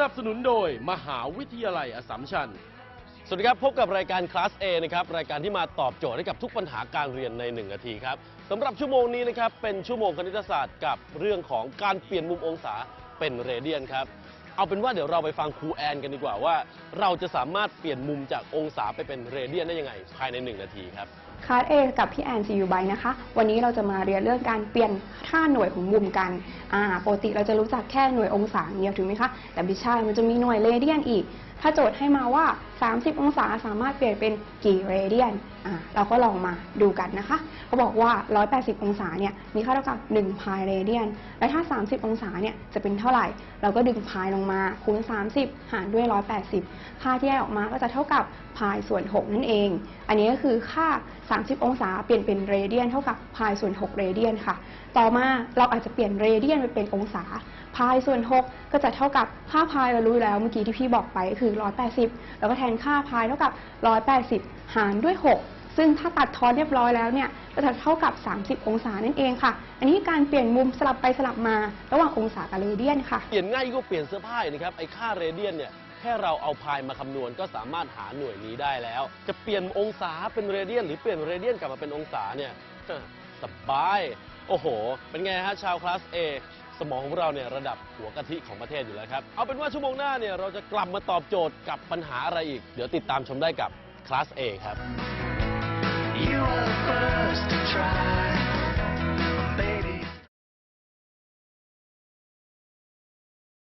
นับสนุนโดยมหาวิทยาลัยอสสัมชัญ สวัสดีครับ พบกับรายการคลาส A นะครับ รายการที่มาตอบโจทย์ให้กับทุกปัญหาการเรียนใน 1 นาทีครับสำหรับชั่วโมงนี้นะครับ เป็นชั่วโมงคณิตศาสตร์กับเรื่องของการเปลี่ยนมุมองศาเป็นเรเดียนครับ เอาเป็นว่าเดี๋ยวเราไปฟังครูแอนกันดีกว่าว่า เราจะสามารถเปลี่ยนมุมจากองศาไปเป็นเรเดียนได้ยังไง ภายใน 1 นาทีครับ คลาส A กับพี่แอนซียูไบนะคะ วันนี้เราจะมาเรียนเรื่องการเปลี่ยนค่าหน่วยของมุมกันอ่าปกติเราจะรู้จักแค่หน่วยองศาเดียวถูกไหมคะ แต่ไม่ใช่มันจะมีหน่วยเรเดียนอีก ถ้าโจทย์ให้มาว่า 30 องศาสามารถเปลี่ยนเป็นกี่เรเดียนอ่าเราก็ลองมาดูกันนะคะเขาบอกว่า 180 องศาเนี่ยมีค่าเท่ากับ1พายเรเดียน และถ้า 30 องศาเนี่ยจะเป็นเท่าไหร่ เราก็ดึงพายลงมาคูณ 30 หารด้วย 180 ค่าที่ได้ออกมาก็จะเท่ากับพายส่วน 6 นั่นเอง อันนี้ก็คือค่า30 องศาเปลี่ยนเป็นเรเดียนเท่ากับพายส่วน6เรเดียนค่ะ ต่อมาเราอาจจะเปลี่ยนเรเดียนไปเป็นองศาพายส่วน 6 ก็จะเท่ากับค่าพายเรารู้แล้วเมื่อกี้ที่พี่บอกไปคือ 180 แล้วก็แทนค่าพายเท่ากับ 180 หารด้วย 6 ซึ่งถ้าตัดทอนเรียบร้อยแล้วเนี่ยก็จะเท่ากับ 30 องศานั่นเองค่ะ อันนี้การเปลี่ยนมุมสลับไปสลับมาระหว่างองศากับเรเดียนค่ะ เปลี่ยนง่ายก็เปลี่ยนเสื้อผ้าอีกนะครับไอ้ค่าเรเดียนเนี่ย ค่เราเอาพายมาคำนวณก็สามารถหาหน่วยนี้ได้แล้ว จะเปลี่ยนองศาเป็นเรเดียน หรือเปลี่ยนเรเดียนกลับมาเป็นองศาเนี่ยสบาย โอ้โห เป็นไงฮะชาวคลาส A สมองของเราเนี่ยระดับหัวกะทิของประเทศอยู่แล้วครับ เอาเป็นว่าชั่วโมงหน้าเนี่ยเราจะกลับมาตอบโจทย์กับปัญหาอะไรอีก เดี๋ยวติดตามชมได้กับคลาส A ครับ